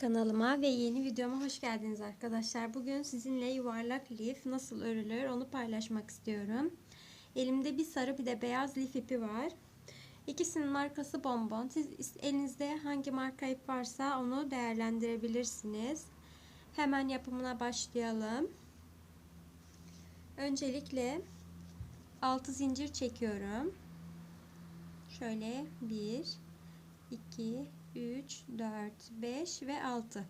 Kanalıma ve yeni videoma hoş geldiniz arkadaşlar. Bugün sizinle yuvarlak lif nasıl örülür onu paylaşmak istiyorum. Elimde bir sarı bir de beyaz lif ipi var. İkisinin markası bonbon. Siz elinizde hangi marka ip varsa onu değerlendirebilirsiniz. Hemen yapımına başlayalım. Öncelikle 6 zincir çekiyorum. Şöyle 1 2 3 4 5 ve 6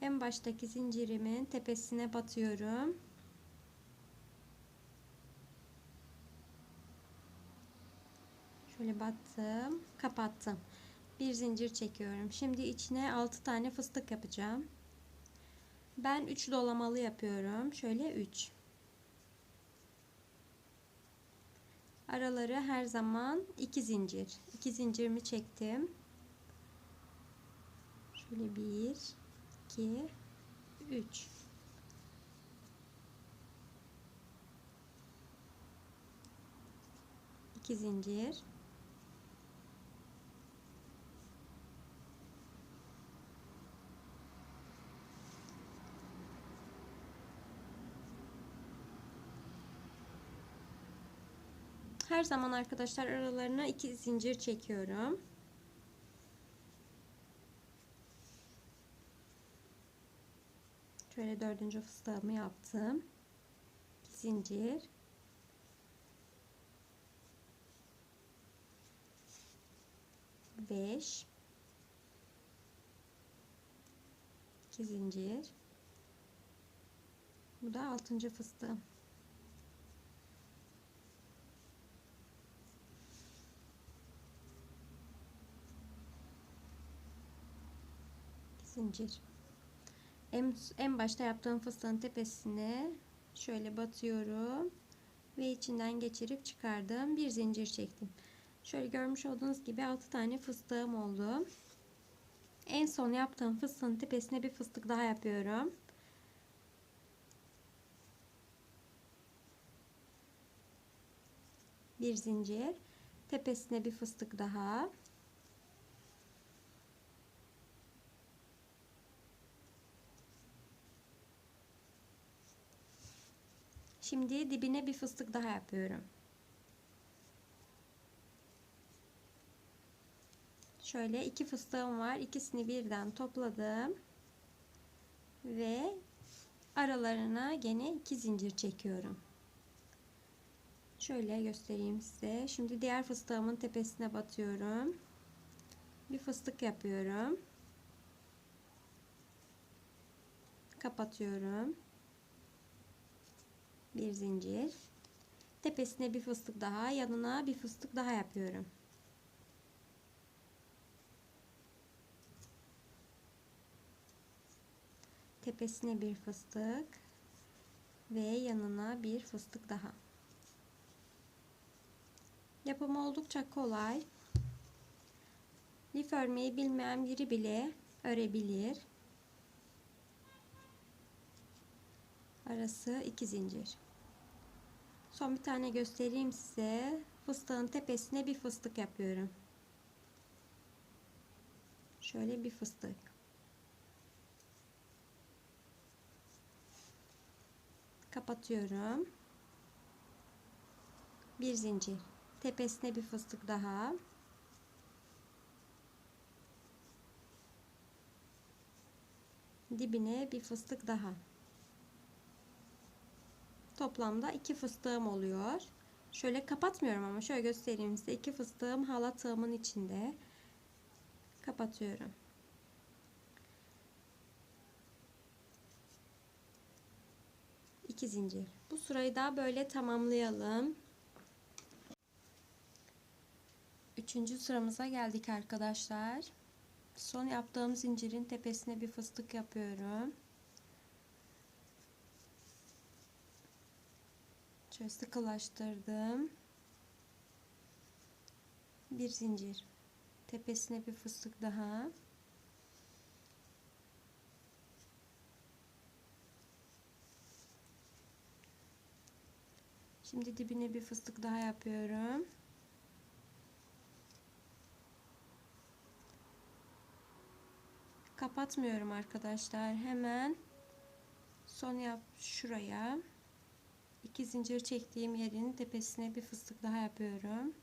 en baştaki zincirimin tepesine batıyorum. Şöyle battım kapattım. Bir zincir çekiyorum. Şimdi içine 6 tane fıstık yapacağım. Ben 3 dolamalı yapıyorum. Şöyle 3 araları her zaman 2 zincir. 2 zincirimi çektim Şöyle 1 2 3 2 zincir Her zaman arkadaşlar aralarına iki zincir çekiyorum. Şöyle dördüncü fıstığımı yaptım. Zincir. Beş. iki zincir. Bu da altıncı fıstığım. zincir en, en başta yaptığım fıstığın tepesine şöyle batıyorum ve içinden geçirip çıkardım bir zincir çektim. Şöyle görmüş olduğunuz gibi 6 tane fıstığım oldu. En son yaptığım fıstığın tepesine bir fıstık daha yapıyorum. Bir zincir. Tepesine bir fıstık daha Şimdi dibine bir fıstık daha yapıyorum. Şöyle iki fıstığım var. İkisini birden topladım. Ve aralarına gene iki zincir çekiyorum. Şöyle göstereyim size. Şimdi diğer fıstığımın tepesine batıyorum. Bir fıstık yapıyorum. Kapatıyorum bir zincir. Tepesine bir fıstık daha yanına bir fıstık daha yapıyorum. Tepesine bir fıstık ve yanına bir fıstık daha. Yapımı oldukça kolay. Lif örmeyi bilmeyen biri bile örebilir arası iki zincir. Son bir tane göstereyim size. Fıstığın tepesine bir fıstık yapıyorum. Şöyle bir fıstık. Kapatıyorum. Bir zincir. Tepesine bir fıstık daha. Dibine bir fıstık daha Toplamda iki fıstığım oluyor. Şöyle kapatmıyorum ama şöyle göstereyim size. iki fıstığım halatığımın içinde. Kapatıyorum. İki zincir. Bu sırayı da böyle tamamlayalım. Üçüncü sıramıza geldik arkadaşlar. Son yaptığım zincirin tepesine bir fıstık yapıyorum. Şöyle sıkılaştırdım. Bir zincir. Tepesine bir fıstık daha. Şimdi dibine bir fıstık daha yapıyorum. Kapatmıyorum arkadaşlar. Hemen son yap şuraya. İki zincir çektiğim yerin tepesine bir fıstık daha yapıyorum.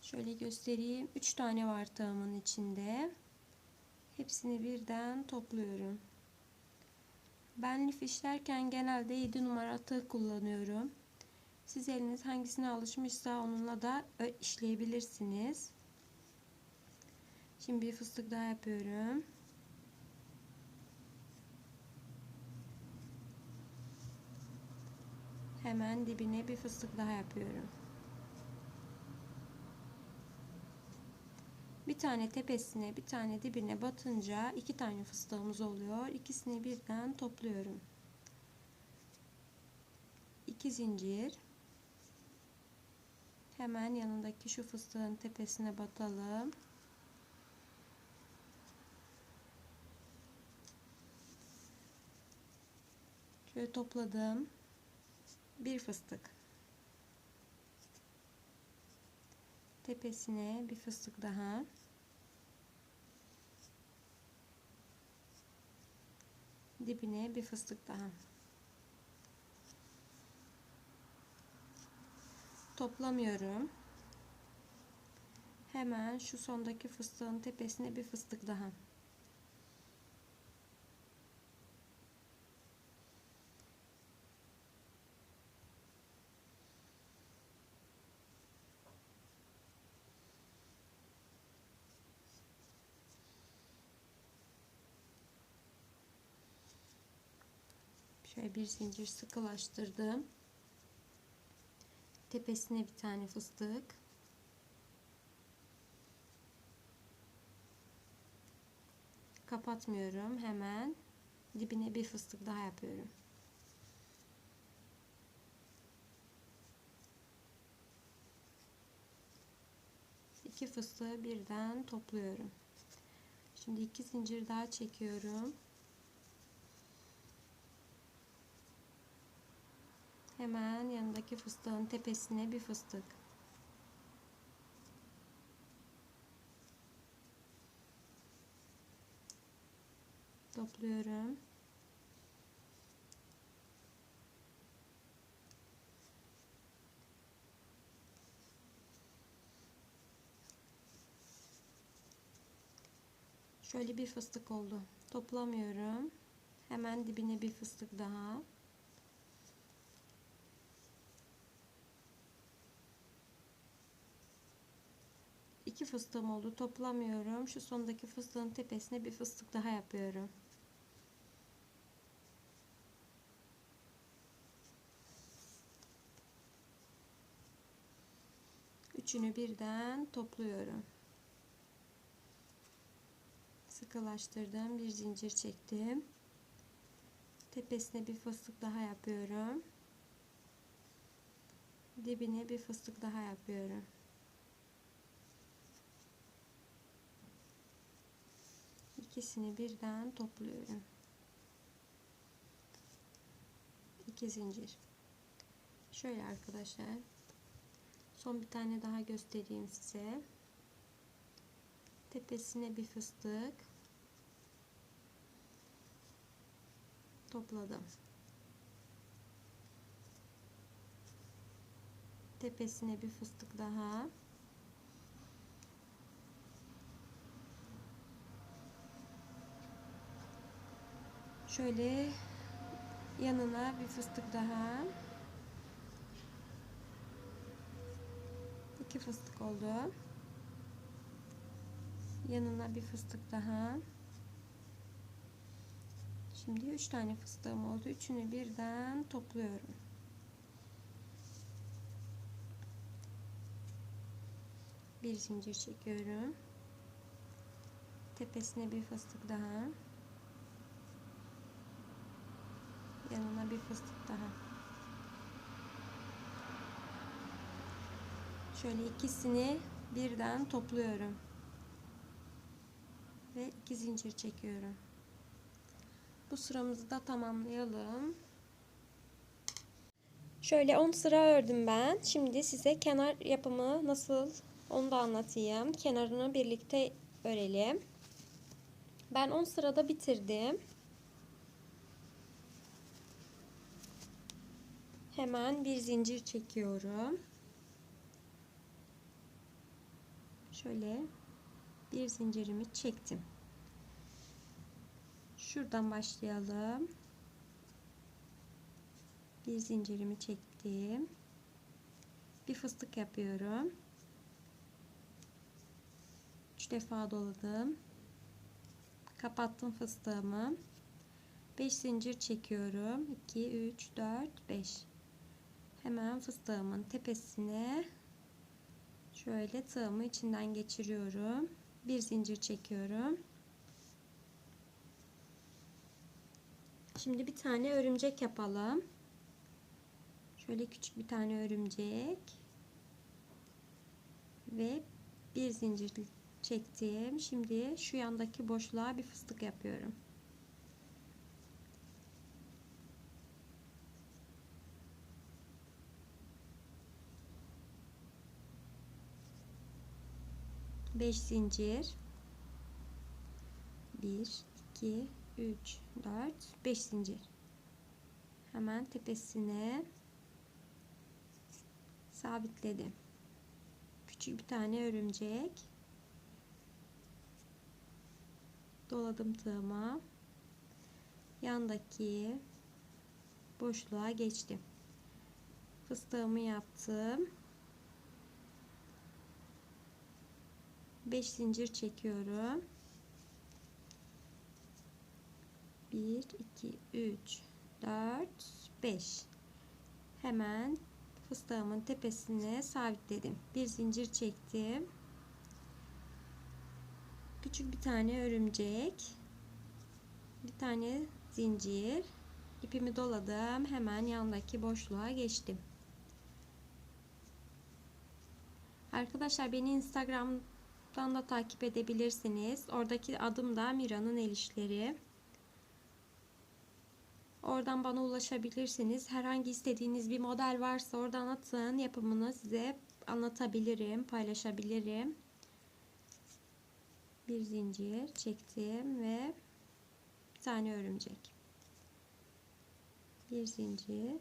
Şöyle göstereyim. 3 tane var tığımın içinde. Hepsini birden topluyorum. Ben lif işlerken genelde 7 numara tığ kullanıyorum. Siz eliniz hangisine alışmışsa onunla da işleyebilirsiniz. Şimdi bir fıstık daha yapıyorum. Hemen dibine bir fıstık daha yapıyorum. Bir tane tepesine bir tane dibine batınca iki tane fıstığımız oluyor. İkisini birden topluyorum. İki zincir. Hemen yanındaki şu fıstığın tepesine batalım. Şöyle topladım. Bir fıstık. Tepesine bir fıstık daha. Dibine bir fıstık daha. Toplamıyorum. Hemen şu sondaki fıstığın tepesine bir fıstık daha. Şöyle bir zincir sıkılaştırdım. Tepesine bir tane fıstık. Kapatmıyorum. Hemen dibine bir fıstık daha yapıyorum. İki fıstığı birden topluyorum. Şimdi iki zincir daha çekiyorum. Hemen yanındaki fıstığın tepesine bir fıstık. Topluyorum. Şöyle bir fıstık oldu. Toplamıyorum. Hemen dibine bir fıstık daha. İki fıstığım oldu. Toplamıyorum. Şu sondaki fıstığın tepesine bir fıstık daha yapıyorum. Üçünü birden topluyorum. Sıkılaştırdım. Bir zincir çektim. Tepesine bir fıstık daha yapıyorum. Dibine bir fıstık daha yapıyorum. İkisini birden topluyorum. İki zincir. Şöyle arkadaşlar. Son bir tane daha göstereyim size. Tepesine bir fıstık. Topladım. Tepesine bir fıstık daha. Şöyle yanına bir fıstık daha. iki fıstık oldu. Yanına bir fıstık daha. Şimdi üç tane fıstığım oldu. Üçünü birden topluyorum. Bir zincir çekiyorum. Tepesine bir fıstık daha. Yanına bir fıstık daha. Şöyle ikisini birden topluyorum. Ve iki zincir çekiyorum. Bu sıramızı da tamamlayalım. Şöyle 10 sıra ördüm ben. Şimdi size kenar yapımı nasıl Onu da anlatayım. Kenarını birlikte örelim. Ben 10 sırada bitirdim. Hemen bir zincir çekiyorum. Şöyle bir zincirimi çektim. Şuradan başlayalım. Bir zincirimi çektim. Bir fıstık yapıyorum. 3 defa doladım. Kapattım fıstığımı. 5 zincir çekiyorum. 2 3 4 5. Hemen fıstığımın tepesine şöyle tığımı içinden geçiriyorum. Bir zincir çekiyorum. Şimdi bir tane örümcek yapalım. Şöyle küçük bir tane örümcek. Ve bir zincir çektim. Şimdi şu yandaki boşluğa bir fıstık yapıyorum. Beş zincir. Bir, iki, üç, dört, beş zincir. Hemen tepesine sabitledim. Küçük bir tane örümcek. Doladım tığıma. Yandaki boşluğa geçtim. Fıstığımı yaptım. 5 zincir çekiyorum. 1 2 3 4 5 hemen fıstığımın tepesine sabitledim. Bir zincir çektim. Küçük bir tane örümcek. Bir tane zincir. ipimi doladım. Hemen yandaki boşluğa geçtim. Arkadaşlar beni Instagram'dan da takip edebilirsiniz. Oradaki adım da Mira'nın el işleri. Oradan bana ulaşabilirsiniz. Herhangi istediğiniz bir model varsa oradan atın. Yapımını size anlatabilirim, paylaşabilirim. Bir zincir çektim ve bir tane örümcek. Bir zincir.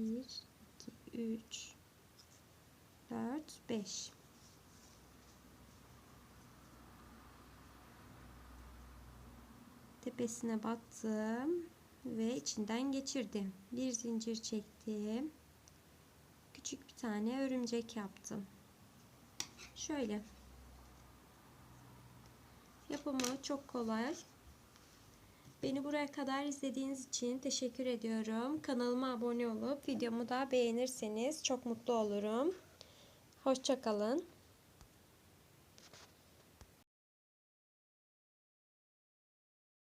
Bir, 3 4 5 tepesine battım ve içinden geçirdim. Bir zincir çektim. Küçük bir tane örümcek yaptım. Şöyle. Yapımı çok kolay Beni buraya kadar izlediğiniz için teşekkür ediyorum. Kanalıma abone olup videomu da beğenirseniz çok mutlu olurum. Hoşçakalın.